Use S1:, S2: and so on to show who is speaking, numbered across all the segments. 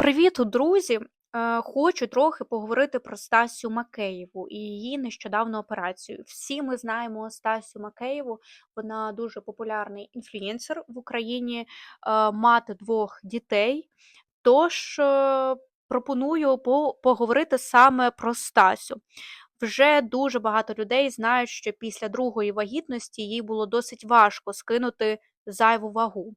S1: Привіт, друзі! Е, Хочу трохи поговорити про Стасю Макеєву і її нещодавну операцію. Всі ми знаємо Стасю Макеєву. Вона дуже популярний інфлюєнсер в Україні, е, мати двох дітей. Тож е, пропоную поговорити саме про Стасю. Вже дуже багато людей знають, що після другої вагітності їй було досить важко скинути зайву вагу.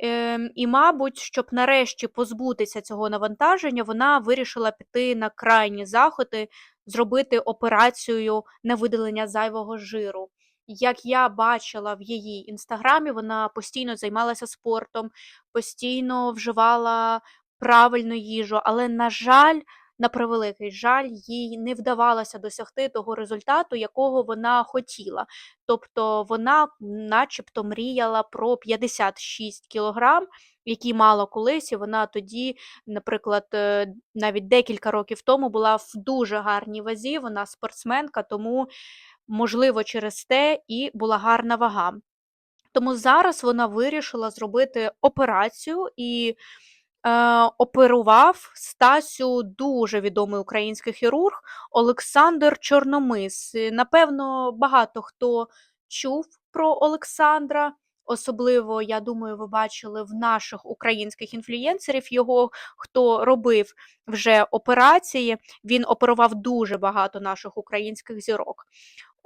S1: Ем, і, мабуть, щоб нарешті позбутися цього навантаження, вона вирішила піти на крайні заходи, зробити операцію на видалення зайвого жиру. Як я бачила в її інстаграмі, вона постійно займалася спортом, постійно вживала правильну їжу, але, на жаль, на превеликий жаль, їй не вдавалося досягти того результату, якого вона хотіла. Тобто вона начебто мріяла про 56 кілограм, які мала колись, і вона тоді, наприклад, е, навіть декілька років тому була в дуже гарній вазі, вона спортсменка, тому, можливо, через те і була гарна вага. Тому зараз вона вирішила зробити операцію і оперував Стасю дуже відомий український хірург Олександр Чорномис. Е, Напевно, багато хто чув про Олександра. Особливо, я думаю, ви бачили в наших українських інфлюєнсерів його, хто робив вже операції. Він оперував дуже багато наших українських зірок.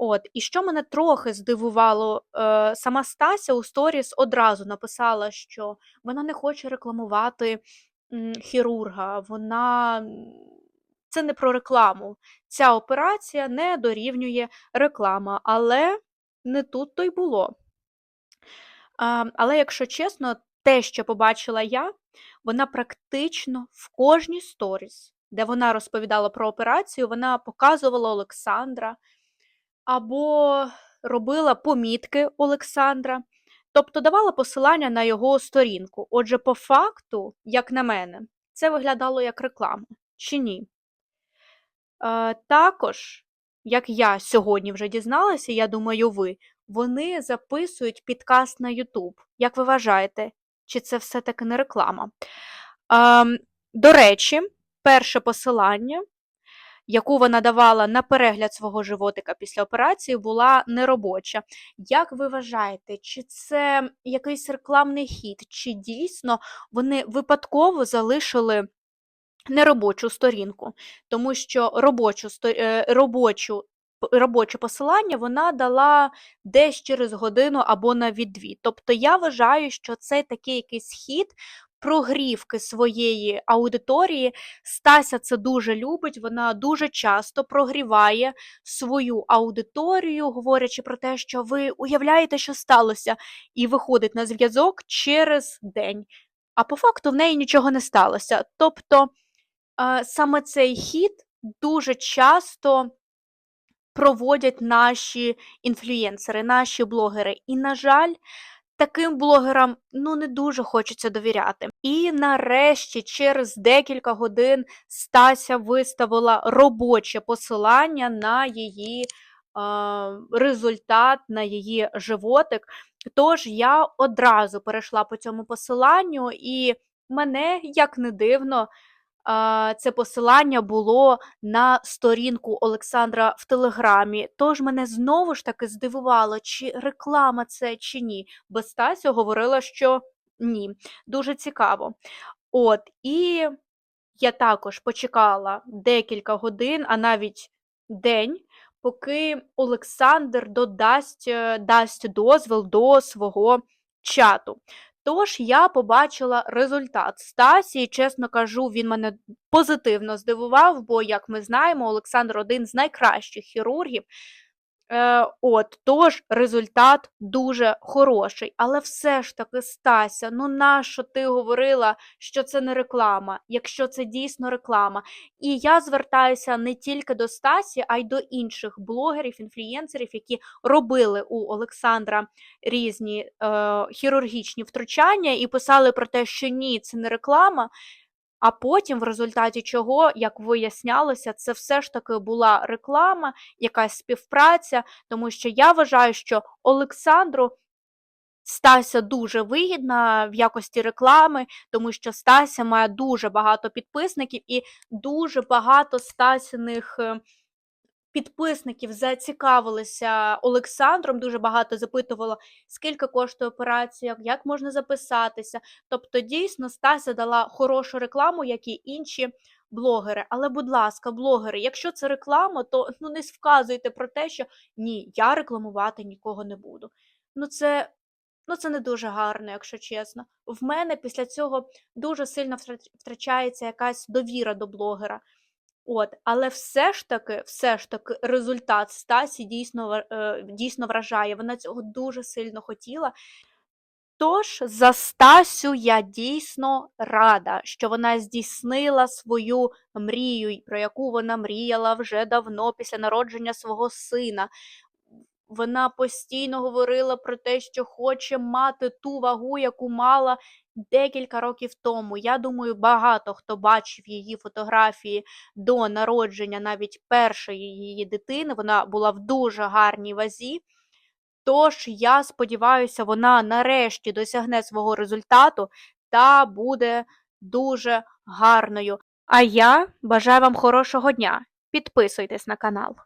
S1: От, і що мене трохи здивувало, е, сама Стася у сторіс одразу написала, що вона не хоче рекламувати хірурга, вона це не про рекламу. Ця операція не дорівнює реклама, але не тут то й було. Але якщо чесно, те, що побачила я, вона практично в кожній сторіс, де вона розповідала про операцію, вона показувала Олександра або робила помітки Олександра, тобто давала посилання на його сторінку. Отже, по факту, як на мене, це виглядало як реклама, чи ні? Е, також, як я сьогодні вже дізналася, я думаю, ви, вони записують підкаст на YouTube. Як ви вважаєте, чи це все-таки не реклама? Ем, до речі, перше посилання, яку вона давала на перегляд свого животика після операції, була неробоча. Як ви вважаєте, чи це якийсь рекламний хід, чи дійсно вони випадково залишили неробочу сторінку? Тому що робочу, е, робочу, робоче посилання вона дала десь через годину або навіть дві. Тобто я вважаю, що це такий якийсь хід. Прогрівки своєї аудиторії Стася це дуже любить. Вона дуже часто прогріває свою аудиторію, говорячи про те, що ви уявляєте, що сталося, і виходить на зв'язок через день. А по факту в неї нічого не сталося. Тобто саме цей хід дуже часто проводять наші інфлюєнсери, наші блогери. І, на жаль, таким блогерам ну не дуже хочеться довіряти. І нарешті, через декілька годин, Стася виставила робоче посилання на її. Результат на її животик. Тож я одразу перейшла по цьому посиланню, і мене, як не дивно, це посилання було на сторінку Олександра в Телеграмі. Тож мене знову ж таки здивувало, чи реклама це, чи ні. Бо Стася говорила, що ні. Дуже цікаво. От, і я також почекала декілька годин, а навіть день, поки Олександр додасть е, дасть дозвіл до свого чату. Тож я побачила результат Стасі, чесно кажу, він мене позитивно здивував, бо, як ми знаємо, Олександр один з найкращих хірургів. Е, от, тож результат дуже хороший. Але все ж таки, Стася, ну нащо ти говорила, що це не реклама, якщо це дійсно реклама? І я звертаюся не тільки до Стасі, а й до інших блогерів, інфлюєнсерів, які робили у Олександра різні е, хірургічні втручання і писали про те, що ні, це не реклама. А потім, в результаті чого, як вияснялося, це все ж таки була реклама, якась співпраця, тому що я вважаю, що Олександру Стася дуже вигідна в якості реклами, тому що Стася має дуже багато підписників і дуже багато Стасіних е, підписників зацікавилися Олександром. Дуже багато запитувало, скільки коштує операція, як можна записатися. Тобто, дійсно, Стася дала хорошу рекламу, як і інші блогери. Але, будь ласка, блогери, якщо це реклама, то ну не вказуйте про те, що ні, я рекламувати нікого не буду. Ну, це. Ну, це не дуже гарно, якщо чесно. В мене після цього дуже сильно втра- втрачається якась довіра до блогера. От, але все ж таки, все ж таки, результат Стасі дійсно, е, дійсно вражає. Вона цього дуже сильно хотіла. Тож за Стасю я дійсно рада, що вона здійснила свою мрію, про яку вона мріяла вже давно після народження свого сина. Вона постійно говорила про те, що хоче мати ту вагу, яку мала декілька років тому. Я думаю, багато хто бачив її фотографії до народження навіть першої її дитини. Вона була в дуже гарній вазі. Тож я сподіваюся, вона нарешті досягне свого результату та буде дуже гарною. А я бажаю вам хорошого дня. Підписуйтесь на канал.